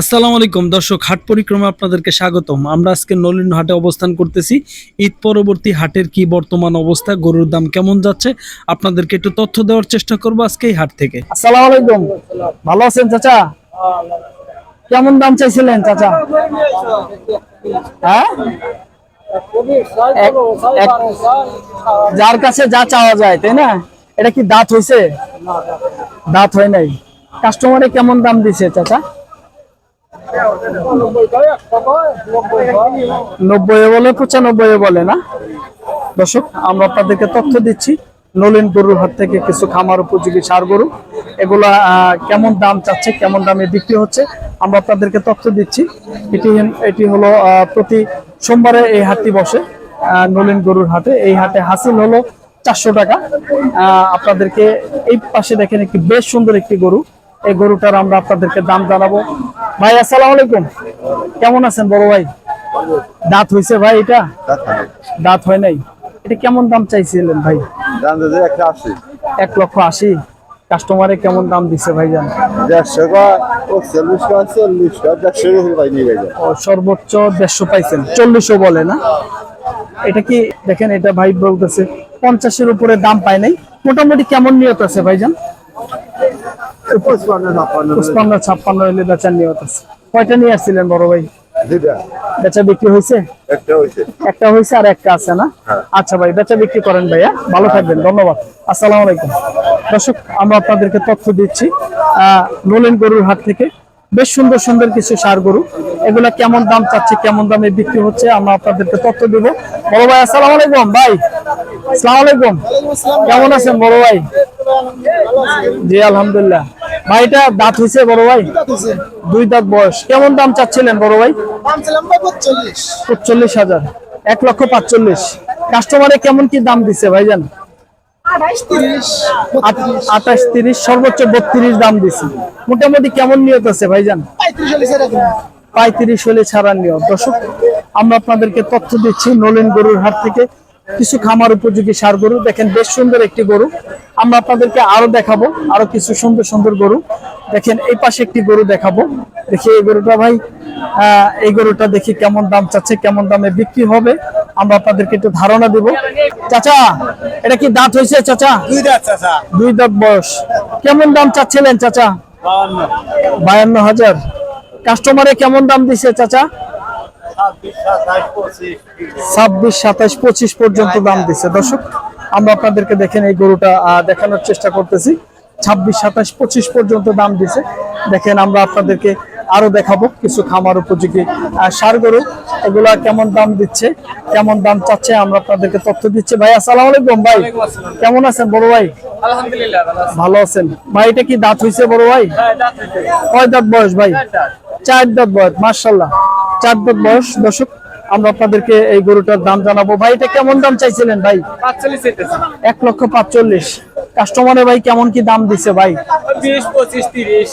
আসসালামু আলাইকুম। দর্শক, হাট পরিক্রমা আপনাদেরকে স্বাগতম। আমরা আজকে নলিন হাটে অবস্থান করতেছি। ঈদ পরবর্তী হাটের কি বর্তমান অবস্থা, গরুর দাম কেমন যাচ্ছে, আপনাদেরকে একটু তথ্য দেওয়ার চেষ্টা করব আজকে এই হাট থেকে। আসসালামু আলাইকুম। ভালো আছেন চাচা? কেমন দাম চাইছিলেন চাচা? হ্যাঁ? যার কাছে যা চাওয়া যায়, তাই না? এটা কি দাঁত হইছে? দাঁত হয় নাই। কাস্টমারে কেমন দাম দিছে চাচা? নব্বই বলে পঁচানব্বই বলে না? দর্শক, আমরা আপনাদেরকে তথ্য দিচ্ছি। নলিন গরুর হাট থেকে কিছু খামার উপযোগী সার গরু। এগুলা কেমন দাম চাচ্ছে, কেমন দামে বিক্রি হচ্ছে, আমরা আপনাদেরকে তথ্য দিচ্ছি। এটি এটি হলো প্রতি সোমবারে এই হাটটি বসে নলিন গরুর হাটে। এই হাটে হাসিল হলো চারশো টাকা। আপনাদেরকে এই পাশে দেখেন একটি বেশ সুন্দর একটি গরু। এই গরুটার আমরা আপনাদেরকে দাম জানাব। ভাই আসসালাম আলাইকুম। কেমন আছেন বড় ভাই? দাঁত হইছে ভাই এটা? দাঁত হয় নাই। এটা কেমন দাম চাইছিলেন ভাই? এক লক্ষ আশি। কাস্টমারে কেমন দাম দিছে ভাই জান? সর্বোচ্চ দেড়শো পাইছেন। চল্লিশও বলে না? এটা কি দেখেন এটা ভাই বলতেছে পঞ্চাশের উপরে দাম পায় নাই। মোটামুটি কেমন নিয়ত আছে ভাইজান পঁচপান্ন ছাপ্পান্ন হলে বেচার নিয়ত আছে। কয়টা নিয়ে আসছিলেন বড় ভাই? বেচা বিক্রি হয়েছে? একটা হয়েছে। আর একটা আছে না? আচ্ছা ভাই বেচা বিক্রি করেন ভাইয়া। ভালো থাকবেন ধন্যবাদ। আসসালামু আলাইকুম। দর্শক আমরা আপনাদেরকে তথ্য দিচ্ছি আহ, নলেন গরুর হাট থেকে। বেশ সুন্দর সুন্দর কিছু সার গরু। এগুলা কেমন দাম চাচ্ছে কেমন দামে বিক্রি হচ্ছে আমরা আপনাদেরকে তথ্য দিব। বড় ভাই আসসালামু আলাইকুম ভাই। আসসালামু আলাইকুম। কেমন আছেন বড় ভাই? জি আলহামদুলিল্লাহ। ভাইটা দাঁত হয়েছে বড় ভাই? দুই দাঁত বয়স। কেমন দাম চাচ্ছিলেন বড় ভাই? পঁচল্লিশ হাজার। এক লক্ষ পাঁচচল্লিশ। কাস্টমারে কেমন কি দাম দিছে ভাইজান আঠাশ তিরিশ সর্বোচ্চ বত্রিশ দাম দিছে। মোটামুটি কেমন নিয়ত আছে ভাইজান পঁয়ত্রিশ হলে ছাড়ার নিয়ত। দর্শক আমরা আপনাদেরকে তথ্য দিচ্ছি নলেন গরুর হাট থেকে। কিছু খামার উপযোগী সার গরু। দেখেন বেশ সুন্দর একটি গরু। আমরা আপনাদেরকে আরও দেখাবো আরও কিছু সুন্দর সুন্দর গরু। দেখেন এই পাশে একটি গরু দেখাবো। দেখি এই গরুটা ভাই এই গরুটা দেখি কেমন দাম চাচ্ছে কেমন দামে বিক্রি হবে। আমরা আপনাদেরকে একটু ধারণা দিব। চাচা এটা কি দাঁত হয়েছে চাচা? দুই দাঁত চাচা। দুই দাঁত বয়স। কেমন দাম চাচ্ছিলেন চাচা? বায়ান্ন হাজার। কাস্টমারে কেমন দাম দিছে চাচা? ছাব্বিশ সাতাশ পঁচিশ পর্যন্ত দাম দিছে। দর্শক আমরা আপনাদেরকে দেখেন এই গরুটা দেখানোর চেষ্টা করতেছি। ছাব্বিশ সাতাশ পঁচিশ পর্যন্ত দাম দিছে। দেখেন আমরা আপনাদেরকে আরও দেখাবো কিছু খামার উপযোগী সার গরু। এগুলা কেমন দাম দিচ্ছে কেমন দাম চাচ্ছে আমরা আপনাদেরকে তথ্য দিচ্ছি। ভাই আসসালামু আলাইকুম ভাই। কেমন আছেন বড় ভাই? আলহামদুলিল্লাহ ভালো আছেন। ভাই এটা কি দাঁত হইছে বড় ভাই? হ্যাঁ। কয় দাঁত বয়স ভাই। চার দাঁত। বয়স মার্শাল্লাহ চার বয়স দর্শক আমরা আপনাদেরকে এই গরুটার দাম জানাব। ভাই এটা কেমন দাম চাইছিলেন ভাই? এক লক্ষ পাঁচচল্লিশ। কাস্টমারে ভাই কেমন কি দাম দিছে ভাই? বিশ পঁচিশ তিরিশ।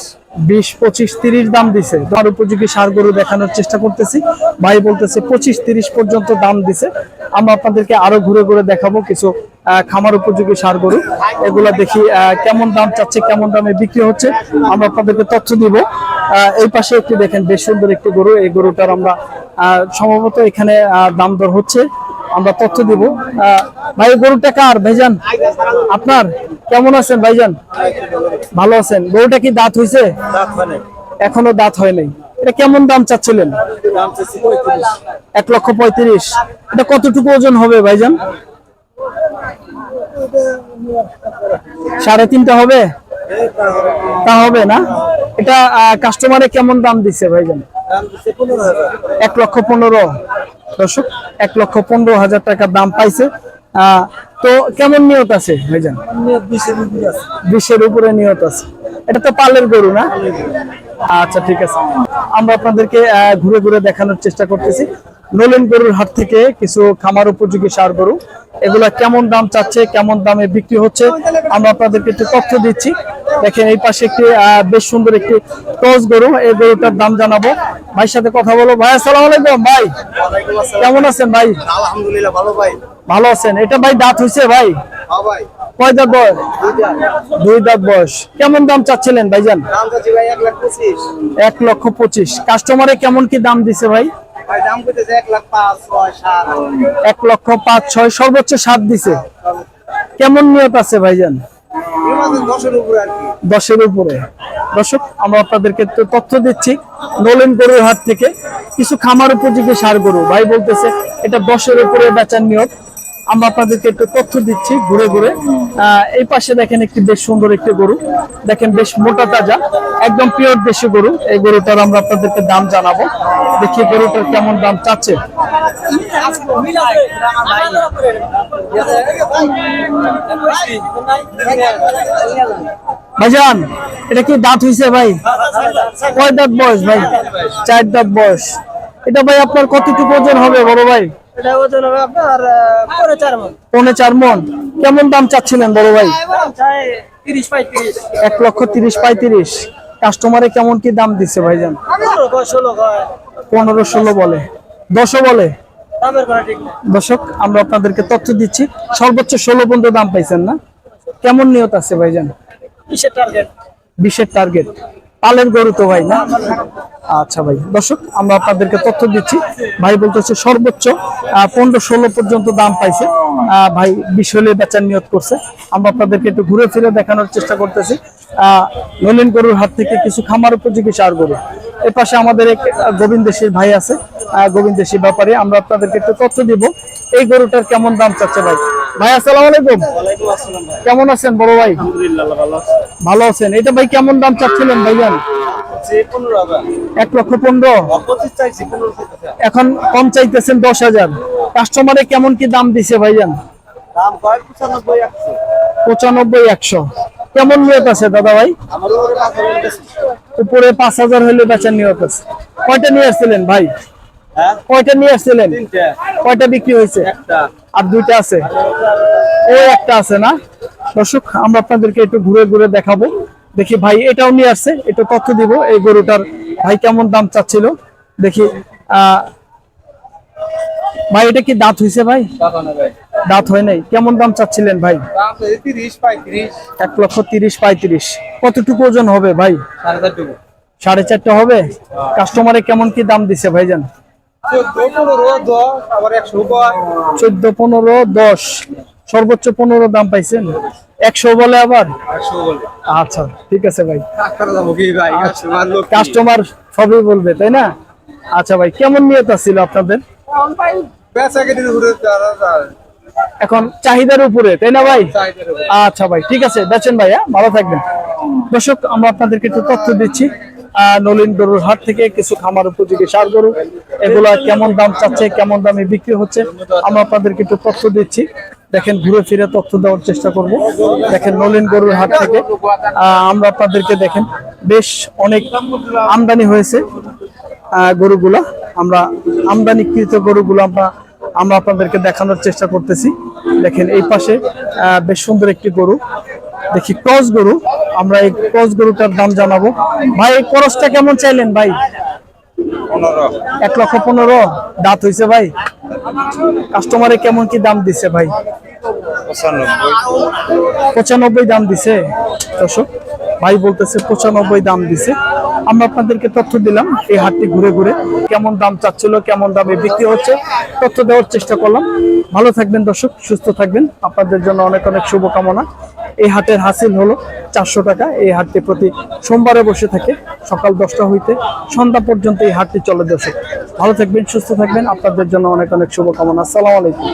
বিশ পঁচিশ তিরিশ দাম দিছে। তার উপযোগী সার গরু দেখানোর চেষ্টা করতেছি। ভাই বলতেছে পঁচিশ তিরিশ পর্যন্ত দাম দিছে। আমরা আপনাদেরকে আরও ঘুরে ঘুরে দেখাবো কিছু খামার উপযোগী সার গরু। এগুলা দেখি কেমন দাম চাচ্ছে কেমন দামে বিক্রি হচ্ছে আমরা আপনাদেরকে তথ্য দিব। এই পাশে একটি দেখেন বেশ সুন্দর একটি গরু। এই গরুটার আমরা সম্ভবত এখানে দাম দর হচ্ছে। আমরা তথ্য দিব। ভাই গরুটা কার? ভাইজান? আপনার? কেমন আছেন ভাইজান? ভালো আছেন। গরুটা কি দাঁত হয়েছে এখনও দাঁত হয় নাই। এটা কেমন দাম চাচ্ছিলেন? এক লক্ষ পঁয়ত্রিশ। এটা কতটুকু ওজন হবে ভাইজান? সাড়ে তিনটা হবে? তা হবে না? এটা কাস্টমারে কেমন দাম দিচ্ছে ভাইজান? এক লক্ষ পনেরো। দর্শক, এক লক্ষ পনেরো হাজার টাকার দাম পাইছে। তো কেমন নিয়ত আছে ভাইজান? বিশের উপরে নিয়ত আছে। এটা তো পালের গরু না? আচ্ছা ঠিক আছে। আমরা আপনাদেরকে ঘুরে ঘুরে দেখানোর চেষ্টা করতেছি। নলেন গরুর হাট থেকে কিছু খামার উপযোগী সার গরু। এগুলা কেমন দাম চাচ্ছে কেমন দামে বিক্রি হচ্ছে আমরা আপনাদেরকে একটু তথ্য দিচ্ছি। দেখেন এই পাশে একটি আহ, বেশ সুন্দর একটি টস গরু। এই গরুটার দাম জানাব। ভাইয়ের সাথে কথা বলো ভাই আসসালামু আলাইকুম ভাই। কেমন আছেন ভাই? আলহামদুলিল্লাহ ভালো ভাই। ভালো আছেন? এটা ভাই দাঁত হইছে ভাই? কয় দাঁত বয়স? দুই দাঁত। বয়স। কেমন দাম চাচ্ছিলেন ভাইজান? দাম চাচ্ছি ভাই এক লাখ পঁচিশ। এক লক্ষ পঁচিশ। কাস্টমারে কেমন কি দাম দিছে ভাই? ভাই দাম করতেছে এক লাখ পাঁচ ছয় সাত। এক লক্ষ পাঁচ ছয় সর্বোচ্চ সাত দিছে। কেমন নিয়ত আছে ভাইজান? দশের উপরে দর্শক আমরা আপনাদেরকে তথ্য দিচ্ছি নলেন গরুর হাত থেকে। কিছু খামার উপযোগী সার গরু। ভাই বলতেছে এটা দশের উপরে বেচার নিয়ত। আমরা আপনাদেরকে একটু তথ্য দিচ্ছি ঘুরে ঘুরে। এই পাশে দেখেন একটি বেশ সুন্দর একটি গরু। দেখেন বেশ মোটা তাজা, একদম পিওর দেশি গরু। এই গরুটার আমরা আপনাদেরকে দাম জানাব। দেখি গরুটার কেমন দাম চাচ্ছে। ভাইজান, এটা কি দাঁত হইছে ভাই? কয় দাঁত বয়স ভাই? চার দাঁত বয়স। এটা ভাই আপনার কতটুকু ওজন হবে বড় ভাই? এটা ওজন হবে আপনার পরে চার মন। পৌনে চার মন। কেমন দাম চাচ্ছিলেন বড় ভাই? পঁয়ত্রিশ। এক লক্ষ তিরিশ পঁয়ত্রিশ। কাস্টমারে কেমন কি দাম দিচ্ছে ভাইজান? পনেরো ষোলো বলে। দশও বলে? দর্শক আমরা আপনাদেরকে তথ্য দিচ্ছি। সর্বোচ্চ ষোলো পর্যন্ত দাম পাইছেন না? কেমন নিয়ত আছে ভাইজান? কিসের টার্গেট বিশের টার্গেট পালের গরু তো ভাই না? আচ্ছা ভাই, দর্শক, আমরা আপনাদেরকে তথ্য দিচ্ছি। ভাই বলতেছে সর্বোচ্চ পনেরো ষোলো পর্যন্ত দাম পাইছে। ভাই, বিশ হলে বেচার নিয়ত করছে। আমরা আপনাদেরকে একটু ঘুরে ফিরে দেখানোর চেষ্টা করতেছি। নলিন গরুর হাত থেকে কিছু খামার উপযোগী সার গরু। এর পাশে আমাদের এক গোবিন্দেশীর ভাই আছে। গোবিন্দেশীর ব্যাপারে আমরা আপনাদেরকে একটু তথ্য দিব। এই গরুটার কেমন দাম চাচ্ছে ভাই? ভাই আসসালামু আলাইকুম। কেমন আছেন বড় ভাই? ভালো আছেন। এটা ভাই কেমন দাম চাচ্ছিলেন ভাইজান? এক লক্ষ পনেরো। এখন কম চাইতেছেন দশ হাজার। কাস্টমারে কেমন কি দাম দিছে ভাইজান? পঁচানব্বই একশো। কেমন নিয়ত আছে দাদা ভাই? উপরে পাঁচ হাজার। হলে বেচার নিয়ত আছে। কয়টা নিয়ে আসছিলেন ভাই? কয়টা নিয়ে আসছিলেন? কয়টা বিক্রি হয়েছে? আর দুইটা আছে? ও একটা আছে না? দর্শক আমরা আপনাদেরকে একটু ঘুরে ঘুরে দেখাবো। দেখি ভাই এটাও নিয়ে আসছে। একটু তথ্য দিব এই গরুটার ভাই কেমন দাম চাচ্ছিল? দেখি ভাই এটা কি দাঁত হয়েছে ভাই? দাঁত হয় নাই। কেমন দাম চাচ্ছিলেন ভাই? এক লক্ষ তিরিশ পঁয়ত্রিশ। কতটুকু ওজন হবে ভাই? সাড়ে চারটে হবে? কাস্টমারে কেমন কি দাম দিছে ভাইজান? চোদ্দ পনেরো দশ সর্বোচ্চ পনেরো দাম পাইছেন। একশো বলে আবার? আচ্ছা ঠিক আছে ভাই। ভাই? কাস্টমার সবই বলবে তাই না? আচ্ছা ভাই কেমন নিয়ত ছিল আপনাদের? এখন চাহিদার উপরে তাই না ভাই? আচ্ছা ভাই ঠিক আছে বেচেন ভাই হ্যাঁ ভালো থাকবেন। দর্শক আমরা আপনাদেরকে একটু তথ্য দিচ্ছি। নলিন গরুর হাট থেকে কিছু খামার উপযোগী সার গরু। এগুলা কেমন দাম চাচ্ছে, কেমন দামে বিক্রি হচ্ছে, আমরা আপনাদেরকে একটু তথ্য দিচ্ছি। দেখেন, ঘুরে ফিরে তথ্য দেওয়ার চেষ্টা করব। দেখেন, নলিন গরুর হাট থেকে আমরা আপনাদেরকে দেখেন, বেশ অনেক আমদানি হয়েছে গরুগুলা। আমরা আমদানিকৃত গরুগুলো আমরা আমরা আপনাদেরকে দেখানোর চেষ্টা করতেছি। দেখেন, এই পাশে বেশ সুন্দর একটি গরু। দেখি, ক্রস গরু। আমরা এই ক্রস গরুটার দাম জানাব। ভাই এই ক্রসটা কেমন চাইলেন ভাই? এক লক্ষ পনেরো। দাঁত হইছে ভাই। কাস্টমারে কেমন কি দাম দিছে ভাই? পঁচানব্বই দাম দিছে। দর্শক ভাই বলতেছে পঁচানব্বই দাম দিছে। আমরা আপনাদেরকে তথ্য দিলাম এই হাটটি ঘুরে ঘুরে, কেমন দাম চাচ্ছিল, কেমন দামে বিক্রি হচ্ছে, তথ্য দেওয়ার চেষ্টা করলাম। ভালো থাকবেন দর্শক, সুস্থ থাকবেন। আপনাদের জন্য অনেক অনেক শুভকামনা। এই হাটের হাসিল হলো চারশো টাকা। এই হাটটি প্রতি সোমবারে বসে থাকে, সকাল দশটা হইতে সন্ধ্যা পর্যন্ত এই হাটটি চলে দর্শক। ভালো থাকবেন, সুস্থ থাকবেন। আপনাদের জন্য অনেক অনেক শুভকামনা। আসসালামু আলাইকুম।